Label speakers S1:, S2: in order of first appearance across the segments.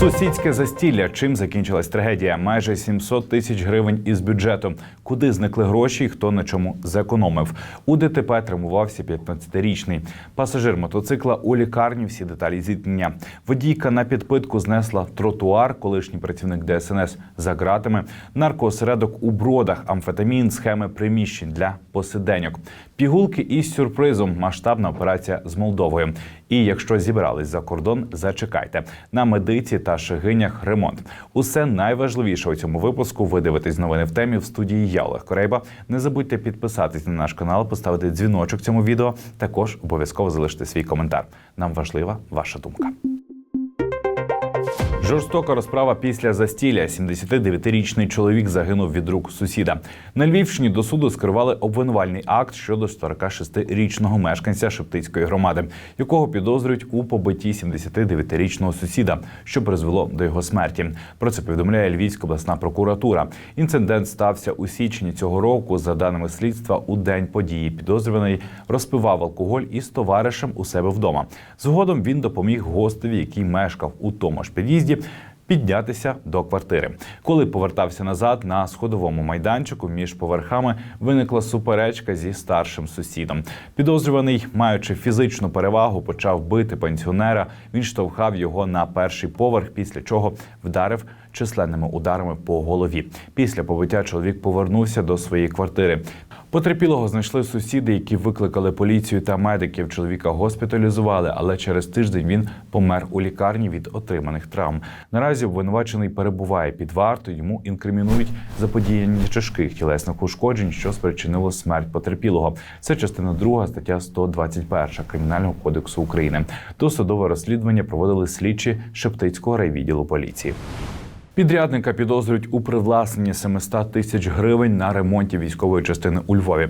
S1: Сусідське застілля. Чим закінчилась трагедія? Майже 700 тисяч гривень із бюджету. Куди зникли гроші? і Хто на чому зекономив? У ДТП травмувався 15-річний пасажир мотоцикла у лікарні. Всі деталі зіткнення. Водійка на підпитку знесла тротуар. Колишній працівник ДСНС за ґратами. Наркоосередок у бродах, амфетамін, схеми приміщень для посиденьок. Пігулки із сюрпризом. Масштабна операція з Молдовою. І якщо зібрались за кордон, зачекайте на медиці та шигинях ремонт. Усе найважливіше у цьому випуску. Ви дивитесь новини в темі в студії. Я Олег Корейба. Не забудьте підписатись на наш канал, поставити дзвіночок цьому відео. Також обов'язково залишити свій коментар. Нам важлива ваша думка. Жорстока розправа після застілля. 79-річний чоловік загинув від рук сусіда. На Львівщині до суду скерували обвинувальний акт щодо 46-річного мешканця Шептицької громади, якого підозрюють у побитті 79-річного сусіда, що призвело до його смерті. Про це повідомляє Львівська обласна прокуратура. Інцидент стався у січні цього року. За даними слідства, у день події підозрюваний розпивав алкоголь із товаришем у себе вдома. Згодом він допоміг гостеві, який мешкав у тому ж під'їзді. Піднятися до квартири, коли повертався назад на сходовому майданчику між поверхами, виникла суперечка зі старшим сусідом. Підозрюваний, маючи фізичну перевагу, почав бити пенсіонера. Він штовхав його на перший поверх, після чого вдарив численними ударами по голові. Після побиття чоловік повернувся до своєї квартири. Потерпілого знайшли сусіди, які викликали поліцію та медиків. Чоловіка госпіталізували, але через тиждень він помер у лікарні від отриманих травм. Наразі обвинувачений перебуває під вартою. Йому інкримінують заподіяння тяжких тілесних ушкоджень, що спричинило смерть потерпілого. Це частина 2 стаття 121 кримінального кодексу України. Досудове розслідування проводили слідчі Шептицького райвідділу поліції. Підрядника підозрюють у привласненні 700 тисяч гривень на ремонті військової частини у Львові.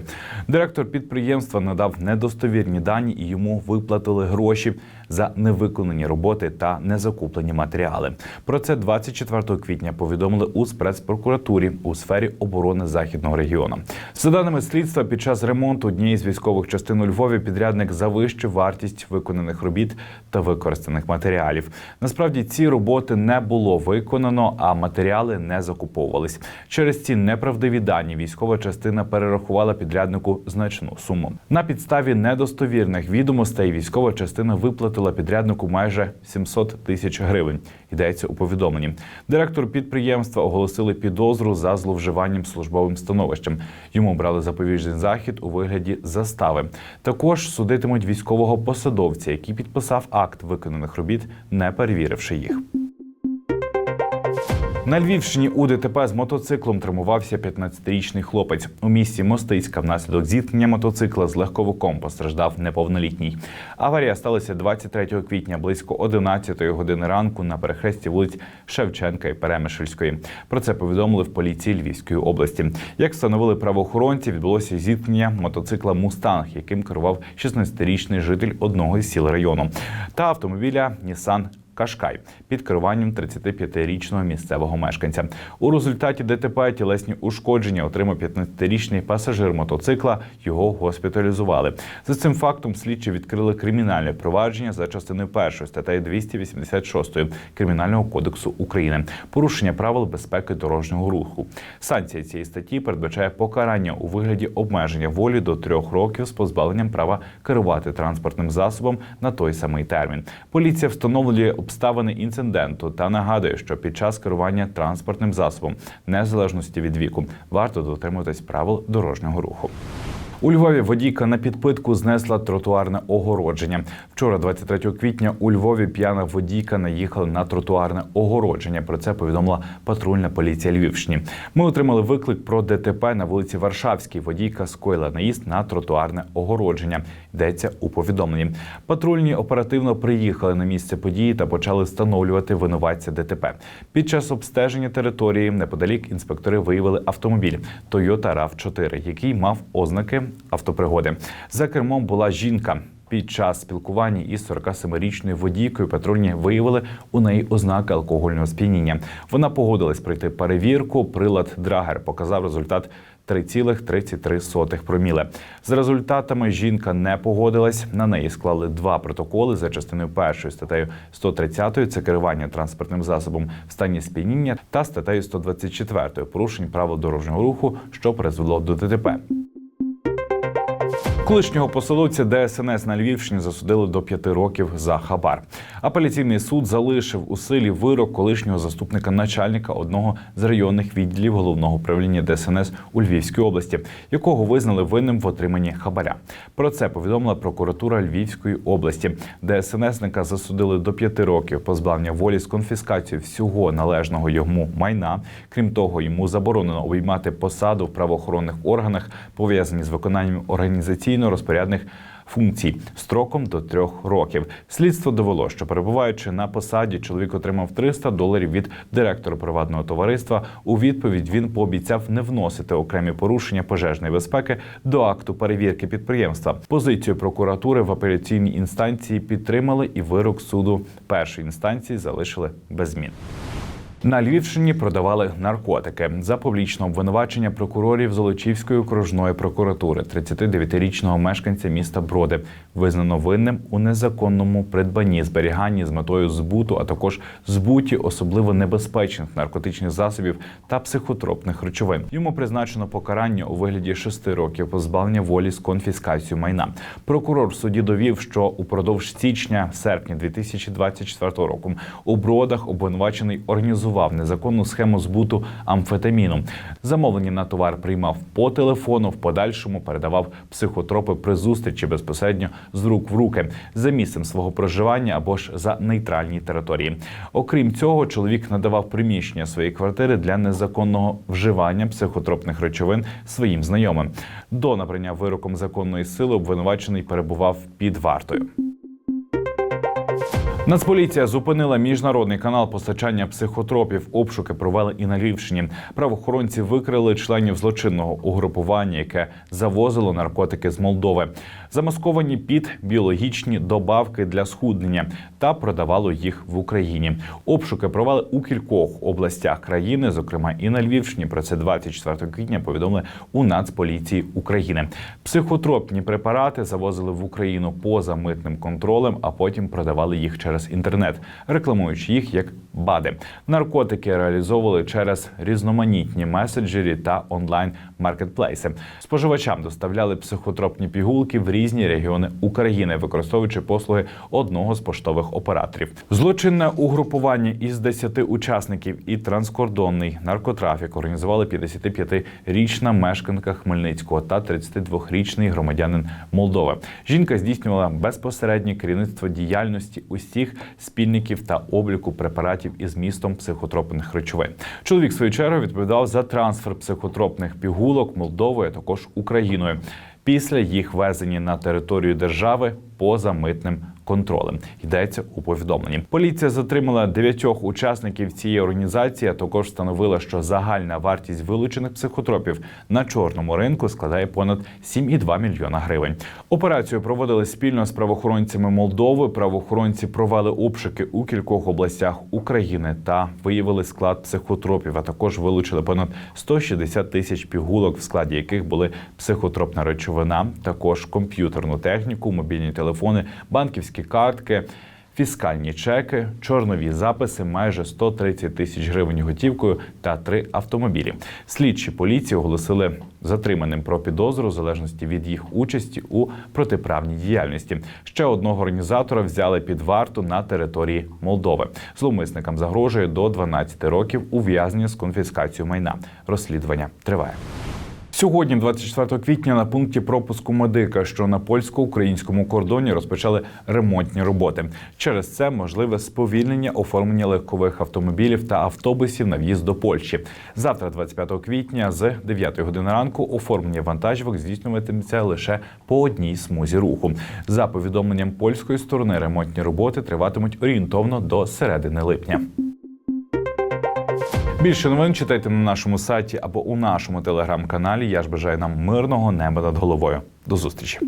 S1: Директор підприємства надав недостовірні дані і йому виплатили гроші за невиконані роботи та незакуплені матеріали. Про це 24 квітня повідомили у спецпрокуратурі у сфері оборони західного регіону. За даними слідства, під час ремонту однієї з військових частин у Львові підрядник завищив вартість виконаних робіт та використаних матеріалів. Насправді ці роботи не було виконано, а матеріали не закуповувались. Через ці неправдиві дані військова частина перерахувала підряднику значну суму. На підставі недостовірних відомостей військова частина виплатила підряднику майже 700 тисяч гривень. Йдеться у повідомленні. Директор підприємства оголосили підозру за зловживанням службовим становищем. Йому брали запобіжний захід у вигляді застави. Також судитимуть військового посадовця, який підписав акт виконаних робіт, не перевіривши їх. На Львівщині у ДТП з мотоциклом травмувався 15-річний хлопець. У місті Мостицька внаслідок зіткнення мотоцикла з легковиком постраждав неповнолітній. Аварія сталася 23 квітня близько 11 години ранку на перехресті вулиць Шевченка і Перемишльської. Про це повідомили в поліції Львівської області. Як встановили правоохоронці, відбулося зіткнення мотоцикла Мустанг, яким керував 16-річний житель одного із сіл району, та автомобіля Нісан Кашкай під керуванням 35-річного місцевого мешканця. У результаті ДТП тілесні ушкодження отримав 15-річний пасажир мотоцикла. Його госпіталізували. За цим фактом слідчі відкрили кримінальне провадження за частиною першої статтею 286 кримінального кодексу України. Порушення правил безпеки дорожнього руху. Санкція цієї статті передбачає покарання у вигляді обмеження волі до трьох років з позбавленням права керувати транспортним засобом на той самий термін. Поліція встановлює обставини інциденту та нагадує, що під час керування транспортним засобом, незалежності від віку, варто дотримуватись правил дорожнього руху. У Львові водійка на підпитку знесла тротуарне огородження. Вчора, 23 квітня, у Львові п'яна водійка наїхала на тротуарне огородження. Про це повідомила патрульна поліція Львівщини. Ми отримали виклик про ДТП на вулиці Варшавській. Водійка скоїла наїзд на тротуарне огородження. Йдеться у повідомленні. Патрульні оперативно приїхали на місце події та почали встановлювати винуватця ДТП. Під час обстеження території неподалік інспектори виявили автомобіль Toyota rav 4 який мав ознаки автопригоди. За кермом була жінка. Під час спілкування із 47-річною водійкою патрульні виявили у неї ознаки алкогольного сп'яніння. Вона погодилась пройти перевірку. Прилад Драгер показав результат 3,33 проміле. З результатами жінка не погодилась. На неї склали два протоколи за частиною першої статтею 130 – це керування транспортним засобом в стані сп'яніння та статтею 124 – порушень правил дорожнього руху, що призвело до ДТП. Колишнього посадовця ДСНС на Львівщині засудили до п'яти років за хабар. Апеляційний суд залишив у силі вирок колишнього заступника начальника одного з районних відділів головного управління ДСНС у Львівській області, якого визнали винним в отриманні хабаря. Про це повідомила прокуратура Львівської області. ДСНСника засудили до п'яти років позбавлення волі з конфіскацією всього належного йому майна. Крім того, йому заборонено обіймати посаду в правоохоронних органах, пов'язані з виконанням організаційно-розпорядних функцій строком до трьох років. Слідство довело, що перебуваючи на посаді, чоловік отримав 300 доларів від директора приватного товариства. У відповідь він пообіцяв не вносити окремі порушення пожежної безпеки до акту перевірки підприємства. Позицію прокуратури в апеляційній інстанції підтримали, і вирок суду першої інстанції залишили без змін. На Львівщині продавали наркотики за публічне обвинувачення прокурорів Золочівської окружної прокуратури 39-річного мешканця міста Броди визнано винним у незаконному придбанні, зберіганні з метою збуту, а також збуті особливо небезпечних наркотичних засобів та психотропних речовин. Йому призначено покарання у вигляді шести років позбавлення волі з конфіскацією майна. Прокурор в суді довів, що упродовж січня-серпня 2024 року у бродах обвинувачений організував незаконну схему збуту амфетаміну. Замовлення на товар приймав по телефону, в подальшому передавав психотропи при зустрічі безпосередньо з рук в руки за місцем свого проживання або ж за нейтральній території. Окрім цього, чоловік надавав приміщення своєї квартири для незаконного вживання психотропних речовин своїм знайомим. До набрання вироком законної сили обвинувачений перебував під вартою. Нацполіція зупинила міжнародний канал постачання психотропів. Обшуки провели і на Львівщині. Правоохоронці викрили членів злочинного угрупування, яке завозило наркотики з Молдови, замасковані під біологічні добавки для схуднення та продавало їх в Україні. Обшуки провели у кількох областях країни, зокрема і на Львівщині. Про це 24 квітня повідомили у Нацполіції України. Психотропні препарати завозили в Україну поза митним контролем, а потім продавали їх через інтернет, рекламуючи їх як БАДи. Наркотики реалізовували через різноманітні меседжері та онлайн маркетплейси. Споживачам доставляли психотропні пігулки в різні регіони України, використовуючи послуги одного з поштових операторів. Злочинне угрупування із 10 учасників і транскордонний наркотрафік організували 55-річна мешканка Хмельницького та 32-річний громадянин Молдови. Жінка здійснювала безпосереднє керівництво діяльності усіх спільників та обліку препаратів із містом психотропних речовин. Чоловік в свою чергу відповідав за трансфер психотропних пігулок Молдовою, а також Україною. Після їх везення на територію держави поза митним контролем йдеться у повідомленні. Поліція затримала дев'ятьох учасників цієї організації. а Також встановила, що загальна вартість вилучених психотропів на чорному ринку складає понад 7,2 мільйона гривень. Операцію проводили спільно з правоохоронцями Молдови. Правоохоронці провели обшуки у кількох областях України та виявили склад психотропів. А також вилучили понад 160 тисяч пігулок, в складі яких були психотропна речовина, також комп'ютерну техніку, мобільні телефони, банківські картки. Фіскальні чеки, чорнові записи, майже 130 тисяч гривень готівкою та три автомобілі. Слідчі поліції оголосили затриманим про підозру в залежності від їх участі у протиправній діяльності. Ще одного організатора взяли під варту на території Молдови. Зловмисникам загрожує до 12 років ув'язнення з конфіскацією майна. Розслідування триває. Сьогодні, 24 квітня, на пункті пропуску медика, що на польсько-українському кордоні розпочали ремонтні роботи. Через це можливе сповільнення оформлення легкових автомобілів та автобусів на в'їзд до Польщі. Завтра, 25 квітня, з 9 години ранку, оформлення вантажівок здійснюватиметься лише по одній смузі руху. За повідомленням польської сторони, ремонтні роботи триватимуть орієнтовно до середини липня. Більше новин читайте на нашому сайті або у нашому телеграм-каналі. Я ж бажаю нам мирного неба над головою. До зустрічі.